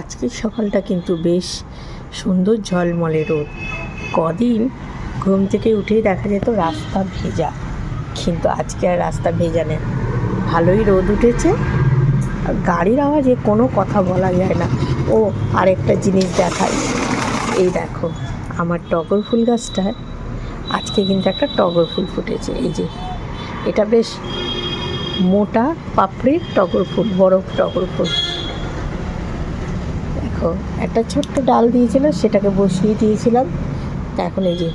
আজকের সকালটা কিন্তু বেশ সুন্দর ঝলমলে রোদ। কদিন ঘুম থেকে উঠেই দেখা যেত রাস্তা ভেজা, কিন্তু আজকে আর রাস্তা ভেজা নেই। ভালোই রোদ উঠেছে গাড়ির আওয়াজে কোনো কথা বলা যায় না। ও, আরেকটা জিনিস দেখাই। এই দেখো, আমার টগর ফুল গাছটায় আজকে কিন্তু একটা টগর ফুল ফুটেছে। এই যে, এটা বেশ মোটা পাপড়ির টগর ফুল বড় টগর ফুল। দেখো, একটা ছোট্ট ডাল দিয়েছিল সেটাকে বসিয়ে দিয়েছিলাম। তা এখন এই যে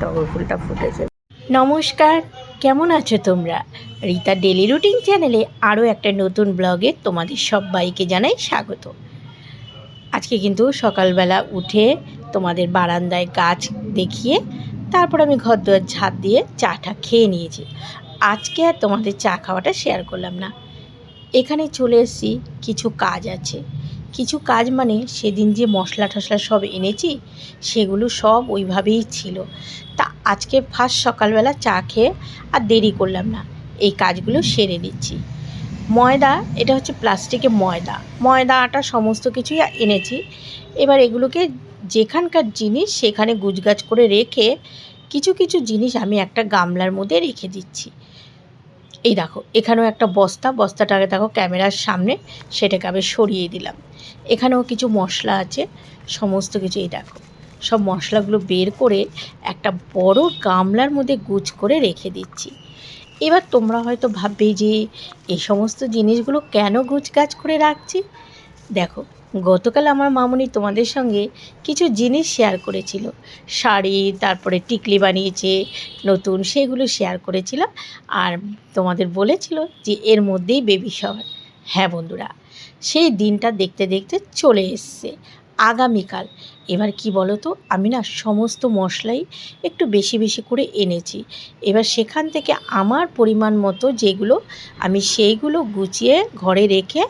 টগর ফুলটা ফুটেছে। নমস্কার, কেমন আছো তোমরা? রীতা ডেলি রুটিন চ্যানেলে আরও একটা নতুন ব্লগে তোমাদের সবাইকে জানাই স্বাগত। আজকে কিন্তু সকালবেলা উঠে তোমাদের বারান্দায় গাছ দেখিয়ে তারপর আমি ঘর দুয়ার ঝাঁট দিয়ে চাটা খেয়ে নিয়েছি। আজকে আর তোমাদের চা খাওয়াটা শেয়ার করলাম না। এখানে চলে এসেছি, কিছু কাজ আছে। কিছু কাজ মানে সেদিন যে মশলা টশলা সব এনেছি, সেগুলো সব ওইভাবেই ছিল। তা আজকে ফার্স্ট সকালবেলা চা খেয়ে আর দেরি করলাম না, এই কাজগুলো সেরে নিচ্ছি। ময়দা, এটা হচ্ছে প্লাস্টিকে ময়দা। ময়দা, আটা সমস্ত কিছুই এনেছি। এবার এগুলোকে যেখানকার জিনিস সেখানে গুজগাছ করে রেখে কিছু কিছু জিনিস আমি একটা গামলার মধ্যে রেখে দিচ্ছি। এই দেখো, এখানেও একটা বস্তা বস্তাটাকে দেখো ক্যামেরার সামনে সেটাকে আমি সরিয়ে দিলাম। এখানেও কিছু মশলা আছে, সমস্ত কিছু এই দেখো। সব মশলাগুলো বের করে একটা বড় গামলার মধ্যে গুছ করে রেখে দিচ্ছি। এবার তোমরা হয়তো ভাববে যে এই সমস্ত জিনিসগুলো কেন গুছগাছ করে রাখছি? দেখো গতকাল আমার মামুনি তোমাদের সঙ্গে কিছু জিনিস শেয়ার করেছিল। শাড়ি, তারপরে টিকলি বানিয়েছে, নতুন সেগুলো শেয়ার করেছিলাম আর তোমাদের বলেছিল যে এর মধ্যেই বেবি শাওয়ার হ্যাঁ বন্ধুরা, সেই দিনটা দেখতে দেখতে চলে এসছে। আগামীকাল। এবার কি বলো তো আমি না সমস্ত মশলাই একটু বেশি বেশি করে এনেছি। এবার সেখান থেকে আমার পরিমাণ মতো যেগুলো আমি সেইগুলো গুছিয়ে ঘরে রেখে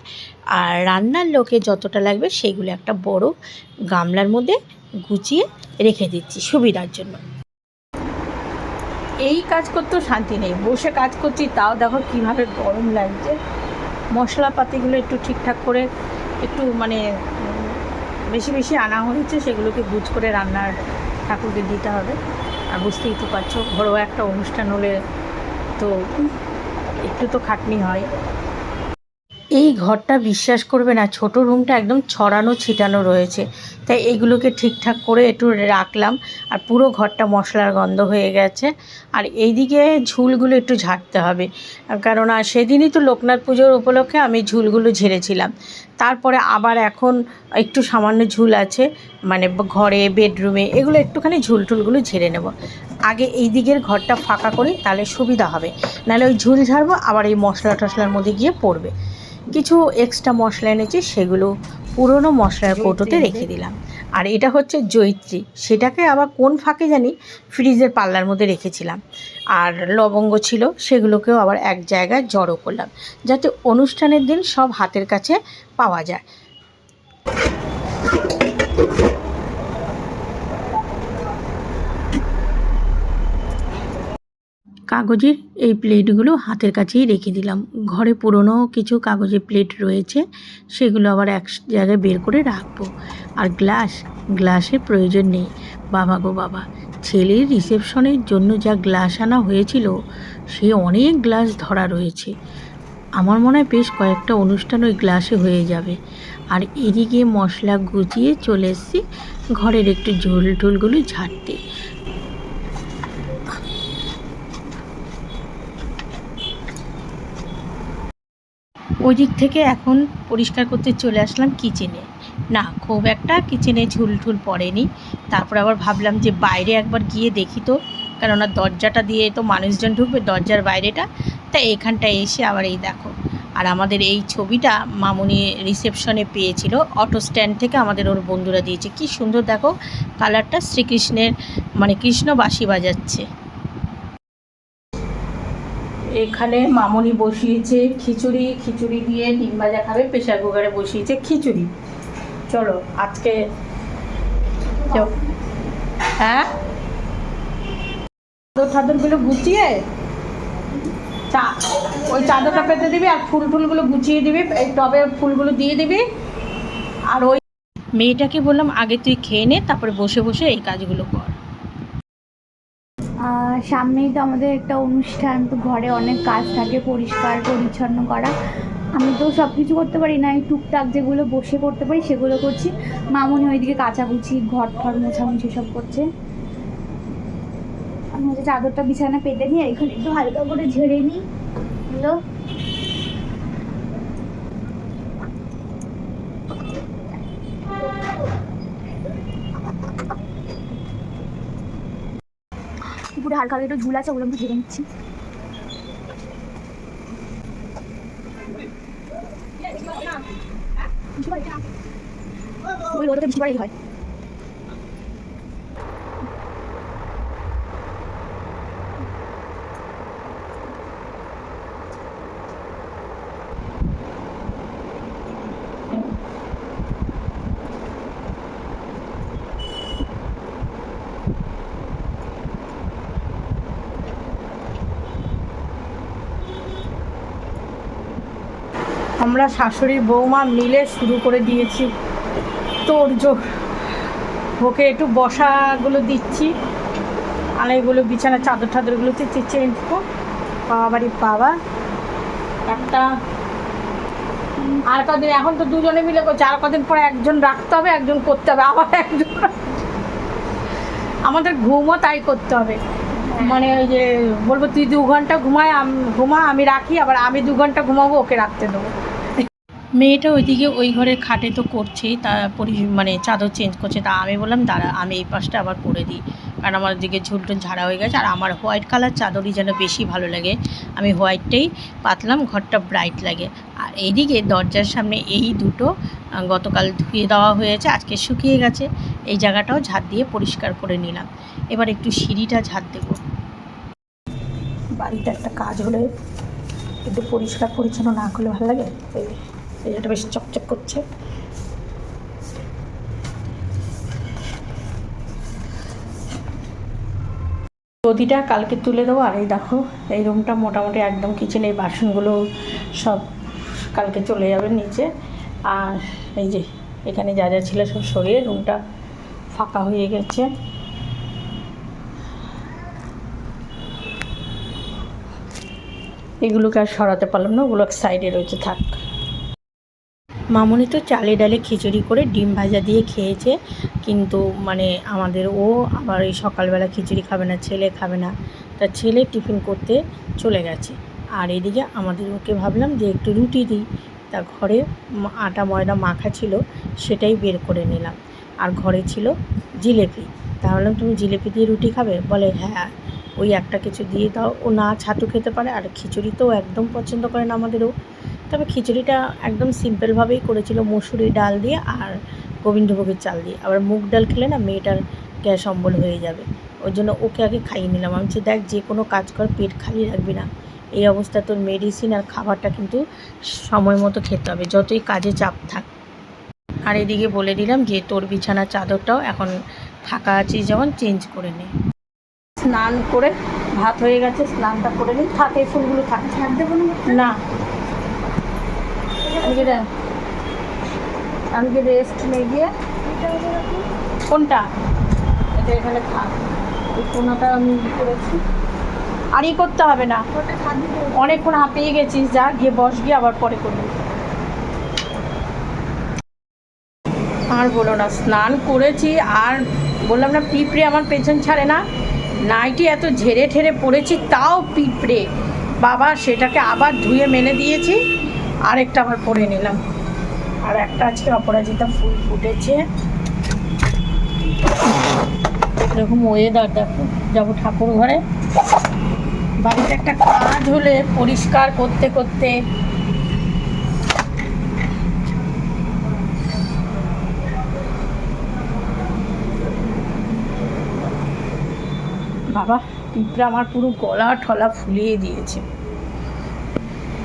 আর রান্নার লোকে যতটা লাগবে সেগুলো একটা বড় গামলার মধ্যে গুছিয়ে রেখে দিচ্ছি সুবিধার জন্য। এই কাজ করতেও শান্তি নেই। বসে কাজ করছি, তাও দেখো কীভাবে গরম লাগছে। মশলাপাতিগুলো একটু ঠিকঠাক করে একটু মানে বেশি বেশি আনা হয়েছে, সেগুলোকে গুজ করে রান্নার ঠাকুরকে দিতে হবে। আর বুঝতেই তো পারছ, ঘরোয়া একটা অনুষ্ঠান হলে তো একটু তো খাটনি হয়। এই ঘরটা বিশ্বাস করবে না, ছোট রুমটা একদম ছড়ানো ছিটানো রয়েছে। তাই এগুলোকে ঠিকঠাক করে একটু রাখলাম আর পুরো ঘরটা মশলার গন্ধ হয়ে গেছে। আর এইদিকে ঝুলগুলো একটু ঝাড়তে হবে। কেননা সেদিনই তো লোকনাথ পুজোর উপলক্ষে আমি ঝুলগুলো ঝেড়েছিলাম। তারপরে আবার এখন একটু সামান্য ঝুল আছে মানে ঘরে বেডরুমে এগুলো একটুখানি ঝুল টুলগুলো ঝেড়ে নেব। আগে এই দিকের ঘরটা ফাঁকা করি, তাহলে সুবিধা হবে। নাহলে ওই ঝুল ঝাড়বো, আবার এই মশলা টশলার মধ্যে গিয়ে পড়বে। কিছু এক্সট্রা মশলা এনেছি সেগুলো পুরনো মশলার কৌটোতে রেখে দিলাম। আর এটা হচ্ছে জৈত্রী সেটাকে আবার কোন ফাঁকে জানি ফ্রিজের পাল্লার মধ্যে রেখেছিলাম। আর লবঙ্গ ছিল সেগুলোকেও আবার এক জায়গায় জড়ো করলাম যাতে অনুষ্ঠানের দিন সব হাতের কাছে পাওয়া যায়। কাগজের এই প্লেটগুলো হাতের কাছেই রেখে দিলাম। ঘরে পুরনো কিছু কাগজের প্লেট রয়েছে, সেগুলো আবার এক জায়গায় বের করে রাখব। আর গ্লাস, গ্লাসের প্রয়োজন নেই। বাবা গো বাবা, ছেলের রিসেপশনের জন্য যা গ্লাস আনা হয়েছিল, সে অনেক গ্লাস ধরা রয়েছে। আমার মনে হয় বেশ কয়েকটা অনুষ্ঠান ওই গ্লাসে হয়ে যাবে। আর এদিকে মশলা গুছিয়ে চলে এসেছি, ঘরের একটু ঝোল টোলগুলো ঝাড়তে। ওই দিক থেকে এখন পরিষ্কার করতে চলে আসলাম কিচেনে না, খুব একটা কিচেনে ঝুল ঝুল পড়েনি। তারপর আবার ভাবলাম যে বাইরে একবার গিয়ে দেখি তো, কেননা দরজাটা দিয়ে তো মানুষজন ঢুকবে দরজার বাইরেটা। তাই এখানটায় এসে আবার এই দেখো। আর আমাদের এই ছবিটা মামুনি রিসেপশনে পেয়েছিল অটো স্ট্যান্ড থেকে আমাদের ওর বন্ধুরা দিয়েছে। কি সুন্দর দেখো কালারটা শ্রীকৃষ্ণের মানে কৃষ্ণ বাঁশি বাজাচ্ছে। এখানে মামনি বসিয়েছে খিচুড়ি খিচুড়ি দিয়ে ডিম ভাজা খাবে প্রেশার কুকারে বসিয়েছে খিচুড়ি। চলো, আজকে হ্যাঁ? চাদর টাদরগুলো গুছিয়ে? চা, ওই চাদরটা পেতে দিবি আর ফুল টুলগুলো গুছিয়ে দিবি টবে ফুলগুলো দিয়ে দিবি। আর ওই মেয়েটাকে বললাম, আগে তুই খেয়ে নে, তারপরে বসে বসে এই কাজগুলো কর। সামনেই তো আমাদের একটা অনুষ্ঠান, তো ঘরে অনেক কাজ থাকে, পরিষ্কার, পরিচ্ছন্ন করা। আমি তো সব কিছু করতে পারি না, এই টুকটাক যেগুলো বসে করতে পারি সেগুলো করছি। মামনি ওইদিকে কাচাকুচি ঘর ঠর মোছামুছি সব করছে। আমি হচ্ছে চাদরটা বিছানা পেতে নিই এখানে একটু হালকা করে ঝেড়ে নিই। হলো হালকা হালকা একটু ঝুল আছে ওগুলো একটু ঢেকে নিচ্ছি। ওই রোদে বেশি হয়। আমরা শাশুড়ি বৌমা মিলে শুরু করে দিয়েছি। তোর জোর ওকে একটু বসাগুলো দিচ্ছি। আর এগুলো বিছানা চাদর টাদরগুলোতে চেঞ্জ কর। বাবা বাড়ি বাবা। একটা, আর কদিন, এখন তো দুজনে মিলে করছে আর কদিন পরে একজন রাখতে হবে, একজন করতে হবে, আবার একজন আমাদের ঘুমও তাই করতে হবে। মানে ওই যে বলব, তুই দু ঘণ্টা ঘুমায় ঘুমা, আমি রাখি, আবার আমি দু ঘণ্টা ঘুমাবো, ওকে রাখতে দেবো। মেয়েটা ওইদিকে ওই ঘরের খাটে তো করছেই, তা পরি মানে চাদর চেঞ্জ করছে, তা আমি বললাম, দাঁড়া, আমি এই পাশটা আবার করে দিই। কারণ আমার দিকে ঝুলটুল ঝাড়া হয়ে গেছে, আর আমার হোয়াইট কালার চাদরই যেন বেশি ভালো লাগে। আমি হোয়াইটটাই পাতলাম, ঘরটা ব্রাইট লাগে। আর এইদিকে দরজার সামনে এই দুটো গতকাল ধুয়ে দেওয়া হয়েছে, আজকে শুকিয়ে গেছে। এই জায়গাটাও ঝাড় দিয়ে পরিষ্কার করে নিলাম। এবার একটু সিঁড়িটা ঝাড় দেবো। বাড়িতে একটা কাজ হলে একটু পরিষ্কার পরিচ্ছন্ন না করলে ভালো লাগে? এটা বেশ চকচক করছে। গদিটা কালকে তুলে দেবো, আর এই দেখো, এই রুমটা মোটামুটি একদম কিচেন এই বাসনগুলো সব কালকে চলে যাবে নিচে। আর এই যে, এখানে যা যা ছিল সব সরিয়ে রুমটা ফাঁকা হয়ে গেছে। এগুলোকে আর সরাতে পারলাম না, ওগুলো এক সাইডে রয়েছে, থাক। মামনি তো চালে ডালে খিচুড়ি করে ডিম ভাজা দিয়ে খেয়েছে, কিন্তু মানে আমাদের ও আবার এই সকালবেলা খিচুড়ি খাবে না, ছেলে খাবে না। তা ছেলে টিফিন করতে চলে গেছে। আর এদিকে আমাদের ওকে ভাবলাম যে একটু রুটি দিই। তা ঘরে আটা, ময়দা মাখা ছিল, সেটাই বের করে নিলাম। আর ঘরে ছিল জিলেপি। তা ভাবলাম, তুমি জিলেপি দিয়ে রুটি খাবে? বলে হ্যাঁ ওই একটা কিছু দিয়ে দাও। ও না ছাতু খেতে পারে, আর খিচুড়ি তো একদম পছন্দ করে না আমাদেরও তবে খিচুড়িটা একদম সিম্পলভাবেই করেছিল। মসুরি ডাল দিয়ে আর গোবিন্দভোগের চাল দিয়ে। আবার মুগ ডাল খেলে না মেয়েটার গ্যাস অম্বল হয়ে যাবে। ওই জন্য ওকে আগে খাইয়ে নিলাম। আমি বলছি, দেখ যে কোনো কাজ কর পেট খালি রাখবি না। এই অবস্থা তোর মেডিসিন আর খাবারটা কিন্তু সময় মতো খেতে হবে। যতই কাজে চাপ থাক। আর এদিকে বলে দিলাম যে তোর বিছানার চাদরটাও এখন ফাঁকা আছিস যেমন চেঞ্জ করে নে। স্নান করে ভাত হয়ে গেছে স্নানটা করে নিই থাকে ফুলগুলো থাকে। ছাড় দেবো না। আজকে রেস্ট নিয়ে গিয়ে কোনটা? এটা এখানে এই কোনাটা আমি করেছি। আর ই করতে হবে না। অনেকক্ষণ হাঁপিয়ে গেছিস যা গিয়ে বস গিয়ে আবার পরে করবি। আর বলো না স্নান করেছি আর বললাম না পিঁপড়ে আমার পেছন ছাড়ে না। নাইটি এত ঝেড়ে ঠেড়ে পড়েছি তাও পিঁপড়ে। বাবা সেটাকে আবার ধুয়ে মেলে দিয়েছি। আরেকটা আবার পরে নিলাম। আর একটা আজকে অপরাজিতা ফুল ফুটেছে। এরকম ওয়েদার দেখো, যাব ঠাকুর ঘরে। বাড়িতে একটা কাজ হলে পরিষ্কার করতে করতে বাবা, পিঁপড়া আমার পুরো গলা ঠলা ফুলিয়ে দিয়েছে।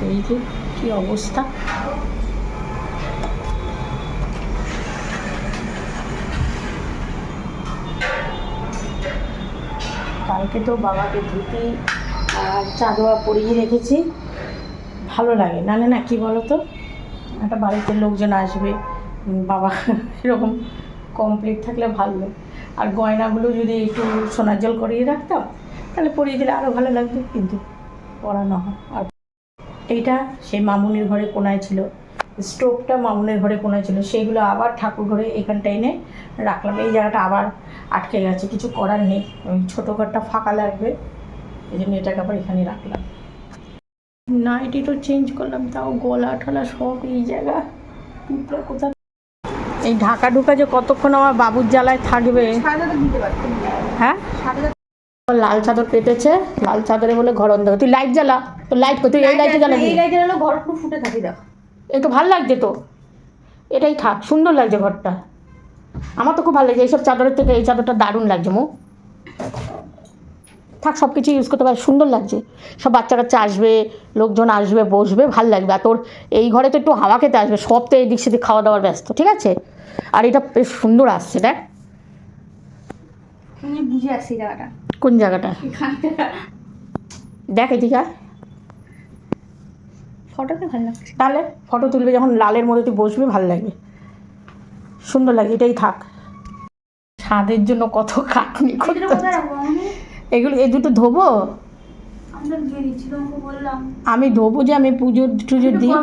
এই যে কি অবস্থা? কালকে তো বাবাকে ধুতি আর চাদোয়া পরিয়ে রেখেছি। ভালো লাগে। নালে না, কি বলো তো একটা বাড়িতে লোকজন আসবে, বাবা এরকম কমপ্লিট থাকলে ভালো। আর গয়নাগুলো যদি একটু সোনার জল করিয়ে রাখতাম, তাহলে পরিয়ে দিলে আরও ভালো লাগতো। কিন্তু পরানো হয়। আর এইটা সেই মামুনির ঘরে কোনায় ছিল। স্টোভটা মামুনের ঘরে কোনায় ছিল। সেইগুলো আবার ঠাকুর ঘরে এখানটা এনে রাখলাম। এই জায়গাটা আবার আটকে গেছে। কিছু করার নেই। ওই ছোটো ঘরটা ফাঁকা লাগবে। এই জন্য এটাকে আবার এখানে রাখলাম। নাইটি তো চেঞ্জ করলাম, তাও গলা ঠলা সব এই জায়গা। পিঁপড়ে কোথা এই ঢাকা ঢুকা যে কতক্ষণ আমার বাবুর জ্বালায় থাকবে। হ্যাঁ? লাল চাদর পেতেছে লাল চাদরে বলে ঘর অন্ধকার। তুই লাইট জ্বালা। তো লাইট তুই এই লাইটে জ্বালাবি। এই লাইটের হলো ঘর পুরো ফুটে থাকি দেখো। একটু ভালো লাগছে তো। এটাই থাক সুন্দর লাগছে ঘরটা। আমার তো খুব ভালো লাগছে এইসব চাদরের থেকে এই চাদরটা দারুণ লাগছে মো। থাক সব কিছু ইউজ করতে পারে সুন্দর লাগছে। সব বাচ্চা কাচ্চা আসবে লোকজন আসবে বসবে ভালো লাগবে। আর তোর এই ঘরে তো একটু হাওয়া খেতে আসবে সব তো এদিক সেদিক খাওয়া দাওয়ার ব্যস্ত ঠিক আছে? আর এটা বেশ সুন্দর আসছে দেখ। বুঝে আসছি জায়গাটা। কোন জায়গাটা? দেখ এদিকে। ফটোটা ভালো লাগছে। তাহলে ফটো তুলবে যখন লালের মধ্যে তুই বসবি ভালো লাগবে। সুন্দর লাগে এটাই থাক। ছাদের জন্য কত খাটনি করতে এগুলো এই দুটো ধোবো? আমি ধোবো যে আমি পুজো টুজো দিই।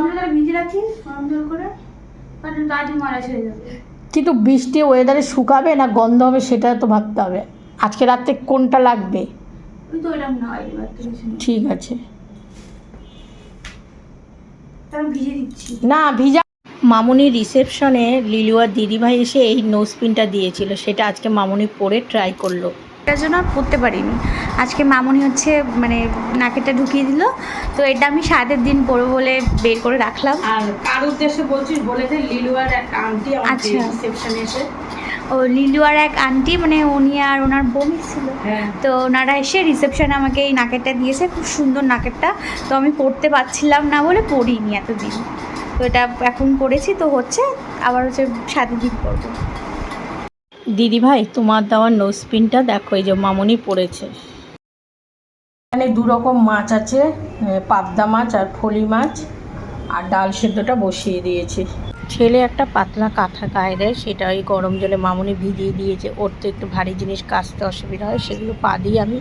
কিন্তু বৃষ্টি ওয়েদারে শুকাবে না গন্ধ হবে সেটা তো ভাবতে হবে। আজকে রাত্রে কোনটা লাগবে? ঠিক আছে। না ভিজা। মামুনির রিসেপশনে লিলুয়ার দিদিভাই এসে এই নোজপিনটা দিয়েছিল সেটা আজকে মামুনি পরে ট্রাই করল। এটার জন্য আর পরতে পারিনি। আজকে মামনি হচ্ছে মানে নাকেটা ঢুকিয়ে দিল। তো এটা আমি সাতের দিন পরবো বলে বের করে রাখলাম। আর কার উদ্দেশ্যে বলছিস? বলে দে লিলুয়ার একটা আন্টি আচ্ছা। রিসেপশনে এসে। ও লিলুয়ার এক আন্টি মানে উনি আর ওনার বোন ছিল। হ্যাঁ। তো ওনারা এসে রিসেপশনে আমাকে এই নাকেরটা দিয়েছে খুব সুন্দর নাকেরটা। তো আমি পরতে পারছিলাম না বলে পরিনি এতদিন। তো এটা এখন পরেছি তো হচ্ছে আবার হচ্ছে সাতের দিন পরবো দিদিভাই তোমার দেওয়া নোজপিনটা দেখো এই যে মামনি পড়েছে। এখানে দু রকম মাছ আছে পাবদা মাছ আর ফলি মাছ আর ডাল সেদ্ধটা বসিয়ে দিয়েছি। ছেলে একটা পাতলা কাঁথা গায়ে দেয়, সেটা ওই গরম জলে মামনি ভিজিয়ে দিয়েছে। ওর তো একটু ভারী জিনিস কাচতে অসুবিধা হয়, সেগুলো পা দিয়ে আমি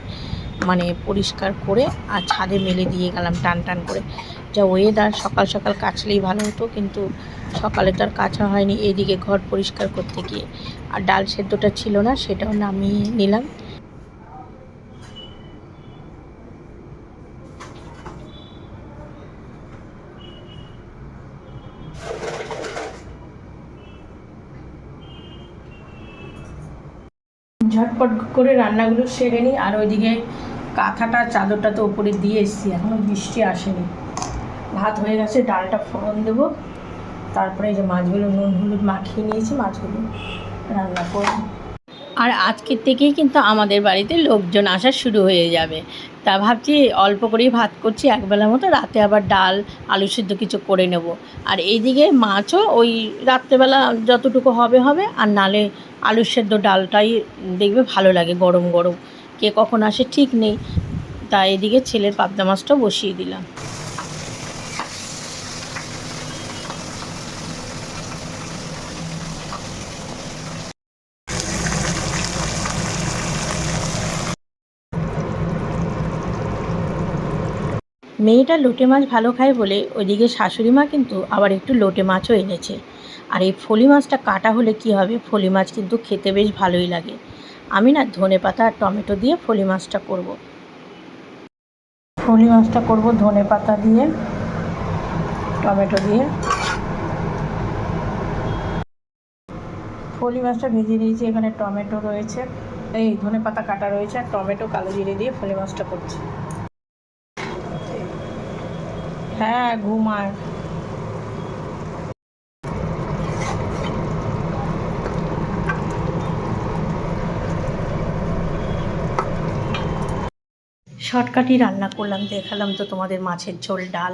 মানে পরিষ্কার করে আর ছাদে মেলে দিয়ে গেলাম টান টান করে। যা ওয়েদার সকাল সকাল কাচলেই ভালো হতো, কিন্তু সকালে তো আর কাছা হয়নি, এদিকে ঘর পরিষ্কার করতে গিয়ে। আর ডাল সেদ্ধটা ছিল না, সেটাও নামিয়ে নিলাম। ঝটপট করে রান্নাগুলো সেরে নিই, আর ওইদিকে কাঁথাটা, চাদরটা তো উপরে দিয়ে এসেছি এখনও বৃষ্টি আসেনি। ভাত হয়ে গেছে, ডালটা ফোড়ন দেবো। তারপরে এই যে মাছগুলো নুন হলুদ মাখিয়ে নিয়েছি, মাছগুলো রান্না করব। আর আজকের থেকেই কিন্তু আমাদের বাড়িতে লোকজন আসা শুরু হয়ে যাবে। তা ভাবছি অল্প করেই ভাত করছি একবেলার মতো। রাতে আবার ডাল, আলু সিদ্ধ কিছু করে নেব। আর এইদিকে মাছও ওই রাত্রেবেলা যতটুকু হবে হবে। আর নালে আলু সেদ্ধ ডালটাই দেখবে ভালো লাগে, গরম গরম। কে কখন আসে ঠিক নেই। তা এদিকে ছেলের পাবদা মাছটাও বসিয়ে দিলাম। মেয়েটা লোটে মাছ ভালো খায় বলে ওইদিকে শাশুড়ি মা কিন্তু আবার একটু লোটে মাছও এনেছে। আর এই ফলি মাছটা কাটা হলে কি হবে? ফলি মাছ কিন্তু খেতে বেশ ভালোই লাগে। আমি না ধনে পাতা আর টমেটো দিয়ে ফলি মাছটা করব। ফলি মাছটা করব ধনে পাতা দিয়ে, টমেটো দিয়ে। ফলি মাছটা ভেজে নিয়েছি, এখানে টমেটো রয়েছে। এই ধনে পাতা কাটা রয়েছে আর টমেটো কালো জিরে দিয়ে ফলি মাছটা করছি। হ্যাঁ ঘুমায়। শর্টকাটই রান্না করলাম, দেখালাম তো তোমাদের মাছের ঝোল ডাল।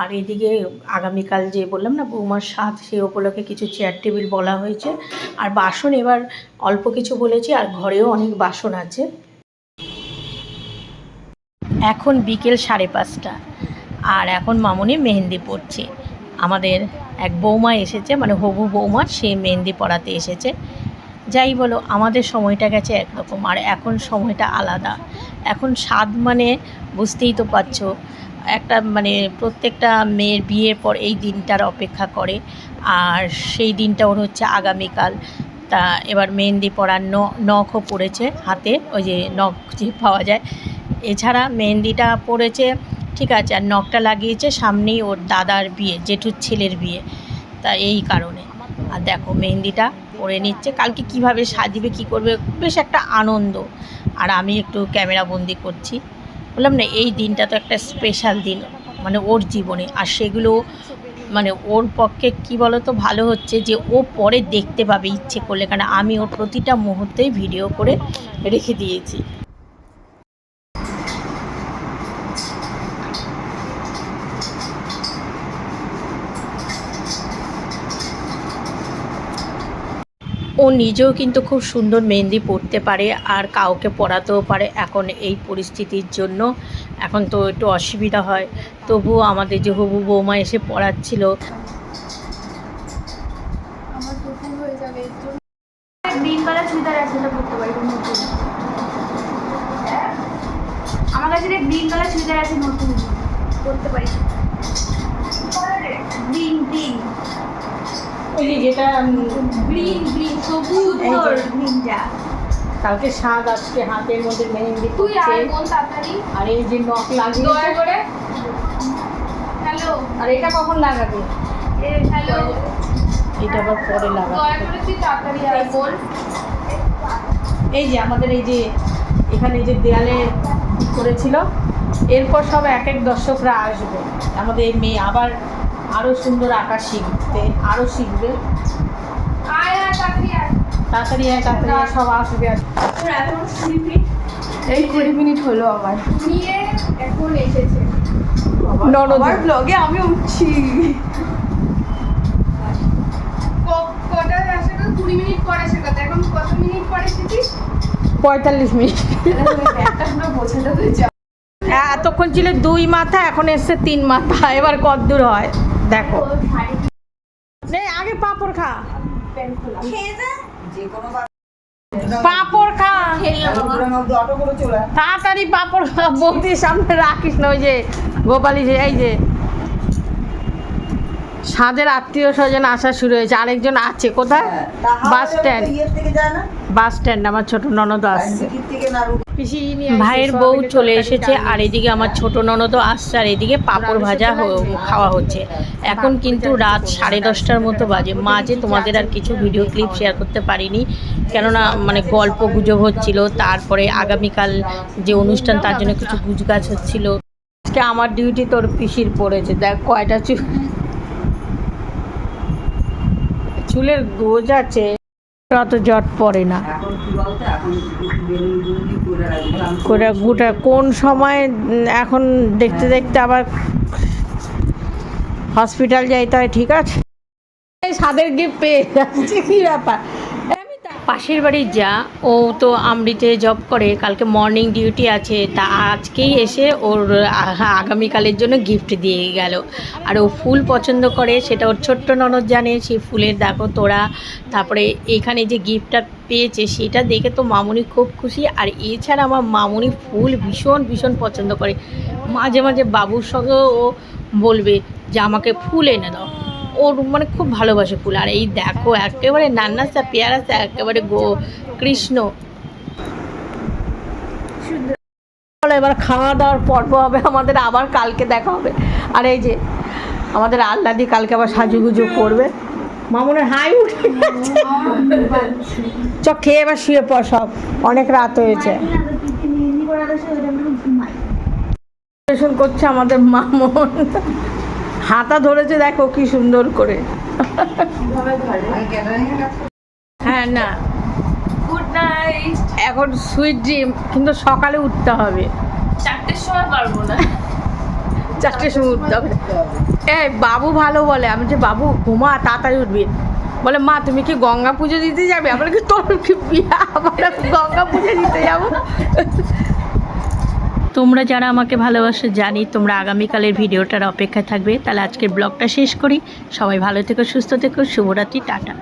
আর এদিকে আগামীকাল যে বললাম না, বৌমার স্বাদ সেই উপলক্ষে কিছু চেয়ার টেবিল বলা হয়েছে। আর বাসন এবার অল্প কিছু বলেছি, আর ঘরেও অনেক বাসন আছে। এখন বিকেল সাড়ে পাঁচটা। আর এখন মামুনি মেহেন্দি পড়ছে আমাদের এক বৌমা এসেছে মানে হবু বৌমা, সে মেহেন্দি পড়াতে এসেছে। যাই বলো, আমাদের সময়টা গেছে একরকম, আর এখন সময়টা আলাদা। এখন স্বাদ মানে বুঝতেই তো পারছ, একটা মানে প্রত্যেকটা মেয়ের বিয়ের পর এই দিনটার অপেক্ষা করে, আর সেই দিনটা ওর হচ্ছে আগামীকাল। তা এবার মেহেন্দি পরার নখও পড়েছে হাতে, ওই যে নখ যে পাওয়া যায়। এছাড়া মেহেন্দিটা পড়েছে ঠিক আছে, আর নখটা লাগিয়েছে সামনেই ওর দাদার বিয়ে, জেঠুর ছেলের বিয়ে। তা এই কারণে। আর দেখো, মেহেন্দিটা পরে নিচ্ছে। কালকে কীভাবে সাজিবে, কি করবে, বেশ একটা আনন্দ। আর আমি একটু ক্যামেরা বন্দি করছি। বললাম, না, এই দিনটা তো একটা স্পেশাল দিন। মানে ওর জীবনে। আর সেগুলো মানে ওর পক্ষে কি বলতো, ভালো হচ্ছে যে ও পরে দেখতে পাবে ইচ্ছে করলে। কারণ আমি ওর প্রতিটা মুহূর্তেই ভিডিও করে রেখে দিয়েছি। নিজেও কিন্তু খুব সুন্দর মেহেন্দি পরতে পারে আর কাউকে পরাতেও পারে এখন এই পরিস্থিতির জন্য। এখন তো একটু অসুবিধা হয়। তবুও আমাদের যে হবু বৌমা এসে পড়াচ্ছিল। আমার হয়ে চুড়িদার আছে পরতে পারি নতুন কাছে গ্রিন কালার চুড়িদার আছে নতুন। পরতে পারি। গ্রিন গ্রিন ওই যেটা গ্রিন গ্রিন সবুজ এই যে। তোর গ্রিনটা। কালকে স্বাদ আজকে হাতের মধ্যে মেহেন্দি তুই আর বল তাড়াতাড়ি। আর এই যে নখ দয়া করে। হ্যালো। আর এটা কখন লাগাবে? হ্যালো। এটা আবার পরে দয়া করে তুই তাড়াতাড়ি আয় বল। এই যে আমাদের এই যে এখানে যে দেয়ালে করেছিল। এরপর সব এক এক দর্শকরা আসবে। আমাদের এই মেয়ে আবার আরও সুন্দর আঁকা শিখতে আরও শিখবে। তাড়াতাড়ি আয়। তাড়াতাড়ি সব আসবে। এই কুড়ি মিনিট হলো আমার। নিয়ে এখন এসেছে। ননদ ব্লগে আমি উঠছি। ক- কটায় কুড়ি মিনিট পরে কথা। এখন কত মিনিট পরে এসেছিস? পঁয়তাল্লিশ মিনিট। একটা হয়ে যাবে এতক্ষণ ছিল দুই মাথা, এখন এসছে তিন মাথা। এবার কত দূর হয়? দেখো। আগে পাপড় খা। পাপড় খা। তাড়াতাড়ি পাপড় খা। বৌদির সামনে রাখিস না, ওই যে গোপালি যে, এই যে। সাদের আত্মীয় স্বজন আসা শুরু হয়েছে আরেকজন আছে কোথায় বাস স্ট্যান্ড বাস স্ট্যান্ড আমার ছোট ননদ আসছে ভাইয়ের বউ চলে এসেছে আর এদিকে আমার ছোট ননদও আসছে আর এদিকে পাঁপড় ভাজা খাওয়া হচ্ছে এখন কিন্তু রাত সাড়ে দশটার মতো বাজে মাঝে তোমাদের আর কিছু ভিডিও ক্লিপ শেয়ার করতে পারিনি কেননা মানে গল্প গুজব হচ্ছিল তারপরে আগামীকাল যে অনুষ্ঠান তার জন্য কিছু গুজগাছ হচ্ছিল আজকে আমার ডিউটি তোর পিসির পড়েছে দেখ কয়টা চুল চুলের গোজ আছে অত জট পড়ে না। রাখলাম গোটা কোন সময় এখন দেখতে দেখতে আবার হসপিটাল যাইতে হয় ঠিক আছে। সাদের গিফট পেয়ে যাচ্ছে, কি ব্যাপার? পাশের বাড়ির যা, ও তো আমরিতে জব করে, কালকে মর্নিং ডিউটি আছে, তা আজকেই এসে ওর আগামীকালের জন্য গিফট দিয়ে গেল। আর ও ফুল পছন্দ করে, সেটা ওর ছোট্ট ননদ জানে সেই ফুলের, দেখো তোরা তারপরে এখানে যে গিফটটা পেয়েছে, সেটা দেখে তো মামুনি খুব খুশি। আর এছাড়া আমার মামুনি ফুল ভীষণ ভীষণ পছন্দ করে। মাঝে মাঝে বাবুর সঙ্গেও ও বলবে যে, আমাকে ফুল এনে দাও। ওর মানে খুব ভালোবাসে ফুল। আর এই দেখো একেবারে নান্নাসা পেয়ারাসা একেবারে গো কৃষ্ণ। চলো এবার খাওয়া দাওয়ার পর্ব হবে আমাদের আবার কালকে দেখা হবে। আর এই যে আমাদের আল্লাদি কালকে আবার সাজুগুজু করবে। মামুনের হাই উঠে গেছে। চ খেয়ে এবার শুয়ে পড় সব। অনেক রাত হয়েছে। করছে আমাদের মামুন। হাতা ধরেছে দেখো কি সুন্দর করে। হ্যাঁ না। গুড নাইট এখন সুইট ড্রিম কিন্তু সকালে উঠতে হবে। চারটের সময় পারব না। চারটের সময় উঠতে হবে। এই বাবু ভালো বলে। আমি যে বাবু ঘুমা তাড়াতাড়ি উঠবি। বলে মা তুমি কি গঙ্গা পুজো দিতে যাবে? আমার কি তোর কি বিয়া? আমার গঙ্গা পুজো দিতে যাব। তোমরা যারা আমাকে ভালোবাসো, জানি তোমরা আগামীকালের ভিডিওটার অপেক্ষায় থাকবে। তাহলে আজকের ব্লগটা শেষ করি। সবাই ভালো থেকো, সুস্থ থেকো, শুভরাত্রি, টাটা।